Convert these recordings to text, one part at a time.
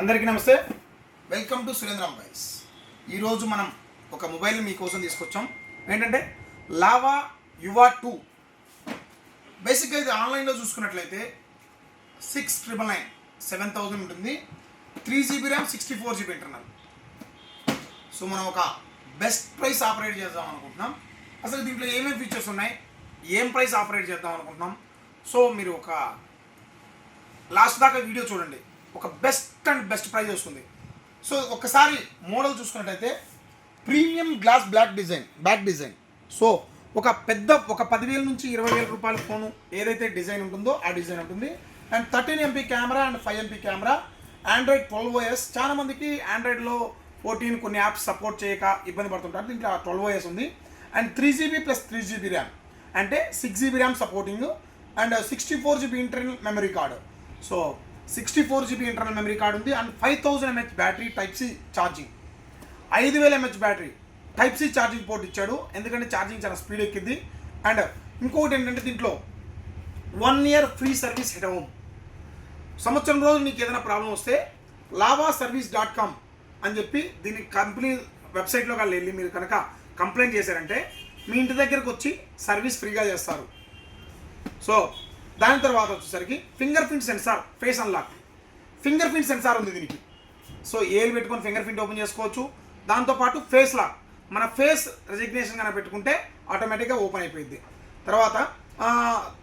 అందరికీ నమస్తే. Welcome to Surendra mobiles ఈరోజు మనం ఒక మొబైల్ మీకోసం తీసుకొచ్చాం. ఏంటంటే లావా యువా టూ. బేసిక్గా ఇది ఆన్లైన్లో చూసుకున్నట్లయితే six triple nine seven thousand ఉంటుంది. Three GB RAM sixty four GB internal so మనం ఒక బెస్ట్ ప్రైస్ ఆపరేట్ చేద్దాం అనుకుంటున్నాం. అసలు దీంట్లో ఏమేమి ఫీచర్స్ ఉన్నాయి? ఏం ప్రైస్ ఆపరేట్ చేద్దాం అనుకుంటున్నాం? సో మీరు ఒక లాస్ట్ దాకా వీడియో చూడండి. ఒక బెస్ట్ అండ్ బెస్ట్ ప్రైజ్ వస్తుంది. సో ఒకసారి మోడల్ చూసుకున్నట్టయితే premium glass black design back design so ఒక పెద్ద ఒక పదివేల నుంచి ఇరవై వేల రూపాయల ఫోను ఏదైతే డిజైన్ ఉంటుందో ఆ డిజైన్ ఉంటుంది. And thirteen MP camera and five MP camera Android twelve OS చాలా మందికి ఆండ్రాయిడ్లో ఫోర్టీన్ కొన్ని యాప్స్ సపోర్ట్ చేయక ఇబ్బంది పడుతుంటారు. దీంట్లో ట్వెల్వ్ ఓఎస్ ఉంది. And three GB plus three GB RAM అంటే six GB RAM supporting and sixty four GB internal memory card so sixty four GB internal memory card ఉంది and five thousand mAh battery type C charging ఐదు వేల mAh battery type C charging port ఇచ్చాడు. ఎందుకంటే charging చాలా speed ఎక్కింది. And ఇంకొకటి ఏంటంటే దీంట్లో one year free service head home సంవత్సరం రోజు నీకు ఏదైనా ప్రాబ్లం వస్తే లావా సర్వీస్ డాట్ కామ్ అని చెప్పి దీని కంపెనీ వెబ్సైట్లో కానీ వెళ్ళి మీరు కనుక కంప్లైంట్ చేశారంటే మీ ఇంటి దగ్గరకు వచ్చి సర్వీస్ ఫ్రీగా చేస్తారు. సో దాని తర్వాత వచ్చేసరికి fingerprint sensor face unlock. Fingerprint sensor ఉంది దీనికి. సో ఏలు పెట్టుకొని ఫింగర్ ప్రింట్ ఓపెన్ చేసుకోవచ్చు. దాంతోపాటు ఫేస్ లాక్. మన ఫేస్ రెజిగ్నేషన్ కనుక పెట్టుకుంటే ఆటోమేటిక్గా ఓపెన్ అయిపోయింది తర్వాత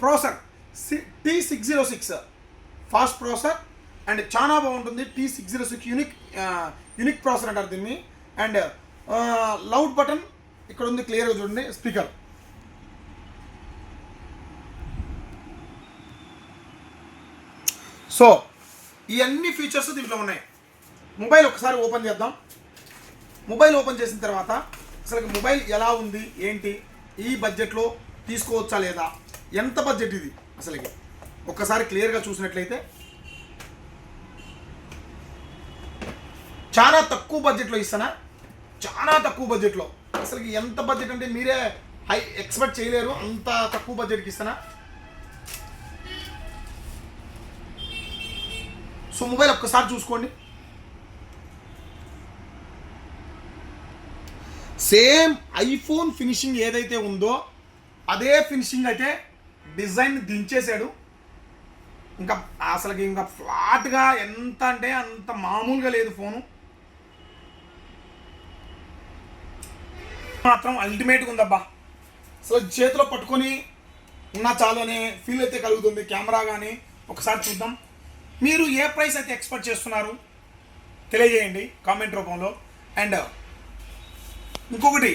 processor T six zero six. Fast processor and చాలా బాగుంటుంది. T six zero six unique unique processor అంటారు దీన్ని. And loud button. ఇక్కడ ఉంది క్లియర్గా చూడండి స్పీకర్. సో ఇవన్నీ ఫీచర్స్ దీంట్లో ఉన్నాయి. మొబైల్ ఒకసారి ఓపెన్ చేద్దాం. మొబైల్ ఓపెన్ చేసిన తర్వాత అసలు మొబైల్ ఎలా ఉంది ఏంటి ఈ బడ్జెట్లో తీసుకోవచ్చా లేదా ఎంత బడ్జెట్ ఇది అసలుకి? ఒక్కసారి క్లియర్గా చూసినట్లయితే చాలా తక్కువ బడ్జెట్లో ఇస్తానా? చాలా తక్కువ బడ్జెట్లో అసలుకి ఎంత బడ్జెట్ అంటే మీరే హై ఎక్స్పెక్ట్ చేయలేరు అంత తక్కువ బడ్జెట్కి ఇస్తానా? సో మొబైల్ ఒక్కసారి చూసుకోండి. సేమ్ ఐఫోన్ ఫినిషింగ్ ఏదైతే ఉందో అదే ఫినిషింగ్ అయితే డిజైన్ దించేశాడు. ఇంకా అసలుకి ఇంకా ఫ్లాట్గా ఎంత అంటే అంత మామూలుగా లేదు ఫోను. మాత్రం అల్టిమేట్గా ఉందబ్బా. అసలు చేతిలో పట్టుకొని ఉన్నా చాలు అనే ఫీల్ అయితే కలుగుతుంది కెమెరా కానీ. ఒకసారి చూద్దాం. మీరు ఏ ప్రైస్ అయితే ఎక్స్పెక్ట్ చేస్తున్నారు? తెలియజేయండి కామెంట్ రూపంలో. అండ్ ఇంకొకటి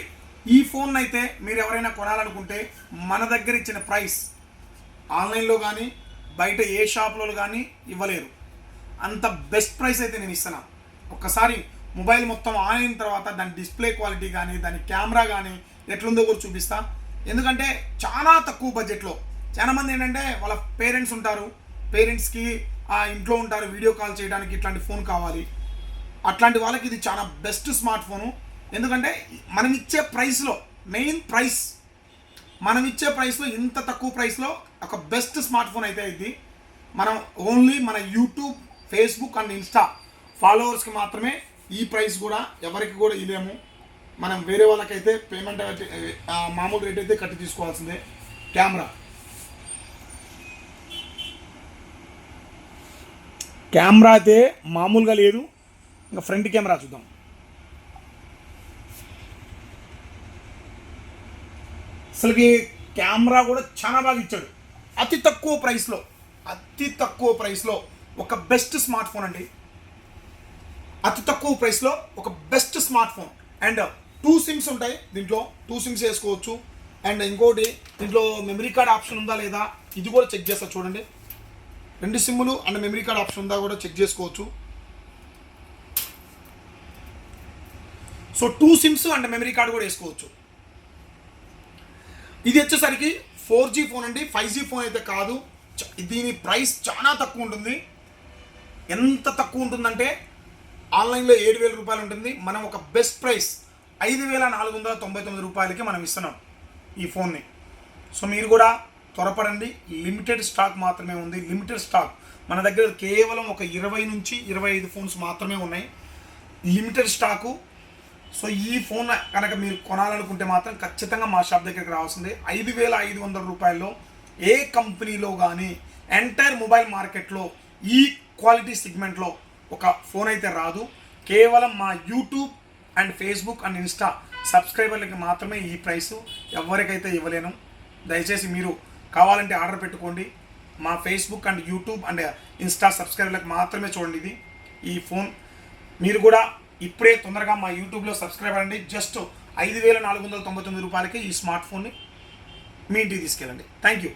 ఈ ఫోన్ అయితే మీరు ఎవరైనా కొనాలనుకుంటే మన దగ్గర ఇచ్చిన ప్రైస్ ఆన్లైన్లో కానీ బయట ఏ షాప్లో కానీ ఇవ్వలేరు. అంత బెస్ట్ ప్రైస్ అయితే నేను ఇస్తాను ఒక్కసారి మొబైల్ మొత్తం ఆన్ అయిన తర్వాత దాని డిస్ప్లే క్వాలిటీ కానీ దాని కెమెరా కానీ ఎట్లుందో కూడా చూపిస్తా. ఎందుకంటే చాలా తక్కువ బడ్జెట్లో. చాలామంది ఏంటంటే వాళ్ళ పేరెంట్స్ ఉంటారు. పేరెంట్స్కి ఇంట్లో ఉంటారు వీడియో కాల్ చేయడానికి ఇట్లాంటి ఫోన్ కావాలి. అట్లాంటి వాళ్ళకి ఇది చాలా బెస్ట్ స్మార్ట్ ఫోను. ఎందుకంటే మనం ఇచ్చే ప్రైస్లో మెయిన్ ప్రైస్ మనం ఇచ్చే ప్రైస్లో ఇంత తక్కువ ప్రైస్లో ఒక బెస్ట్ స్మార్ట్ ఫోన్ అయితే ఇది. మనం ఓన్లీ మన యూట్యూబ్ ఫేస్బుక్ అండ్ ఇన్స్టా ఫాలోవర్స్కి మాత్రమే ఈ ప్రైస్ కూడా ఎవరికి కూడా ఇవ్వలేము మనం వేరే వాళ్ళకైతే పేమెంట్ మామూలు రేట్ అయితే కట్టి తీసుకోవాల్సిందే. కెమెరా. కెమెరా అయితే మామూలుగా లేదు. ఇంకా ఫ్రంట్ కెమెరా చూద్దాం. అసలుకి కెమెరా కూడా చాలా బాగా ఇచ్చాడు. అతి తక్కువ ప్రైస్లో అతి తక్కువ ప్రైస్లో ఒక బెస్ట్ స్మార్ట్ ఫోన్ అండి. అతి తక్కువ ప్రైస్లో ఒక best smartphone and two SIMs ఉంటాయి. దీంట్లో టూ సిమ్స్ వేసుకోవచ్చు. అండ్ ఇంకోటి దీంట్లో మెమరీ కార్డ్ ఆప్షన్ ఉందా లేదా? ఇది కూడా చెక్ చేస్తా చూడండి. రెండు సిమ్ములు అండ్ మెమరీ కార్డ్ ఆప్షన్ ఉందా కూడా చెక్ చేసుకోవచ్చు. So two SIMs and memory card కూడా వేసుకోవచ్చు. ఇది వచ్చేసరికి ఫోర్ జీ ఫోన్ అండి. ఫైవ్ జీ ఫోన్ అయితే కాదు. దీని ప్రైస్ చాలా తక్కువ ఉంటుంది. ఎంత తక్కువ ఉంటుందంటే ఆన్లైన్లో ఏడు వేల రూపాయలు ఉంటుంది. మనం ఒక బెస్ట్ ప్రైస్ ఐదు వేల నాలుగు వందల తొంభై తొమ్మిది రూపాయలకి మనం ఇస్తున్నాం ఈ ఫోన్ని సో మీరు కూడా త్వరపడండి. లిమిటెడ్ స్టాక్ మాత్రమే ఉంది. లిమిటెడ్ స్టాక్ మన దగ్గర కేవలం ఒక ఇరవై నుంచి ఇరవై ఐదు ఫోన్స్ మాత్రమే ఉన్నాయి. లిమిటెడ్ స్టాకు సో ఈ ఫోన్ కనుక మీరు కొనాలనుకుంటే మాత్రం ఖచ్చితంగా మా షాప్ దగ్గరికి రావాల్సిందే. ఐదు వేల ఐదు వందల రూపాయల్లో ఏ కంపెనీలో కానీ ఎంటైర్ మొబైల్ మార్కెట్లో ఈ క్వాలిటీ సెగ్మెంట్లో ఒక ఫోన్ అయితే రాదు. కేవలం మా YouTube and Facebook and Insta సబ్స్క్రైబర్లకి మాత్రమే ఈ ప్రైస్ ఎవరికైతే ఇవ్వలేను. దయచేసి మీరు కావాలంటే ఆర్డర్ పెట్టుకోండి. మా Facebook and YouTube and Insta సబ్స్క్రైబర్లకు మాత్రమే చూడండి ఇది. ఈ ఫోన్ మీరు కూడా ఇప్పుడే తొందరగా మా యూట్యూబ్లో సబ్స్క్రైబ్ అవ్వండి జస్ట్ ఐదు వేల నాలుగు వందల తొంభై తొమ్మిది రూపాయలకి ఈ స్మార్ట్ ఫోన్ని మీ ఇంటికి తీసుకెళ్ళండి. Thank you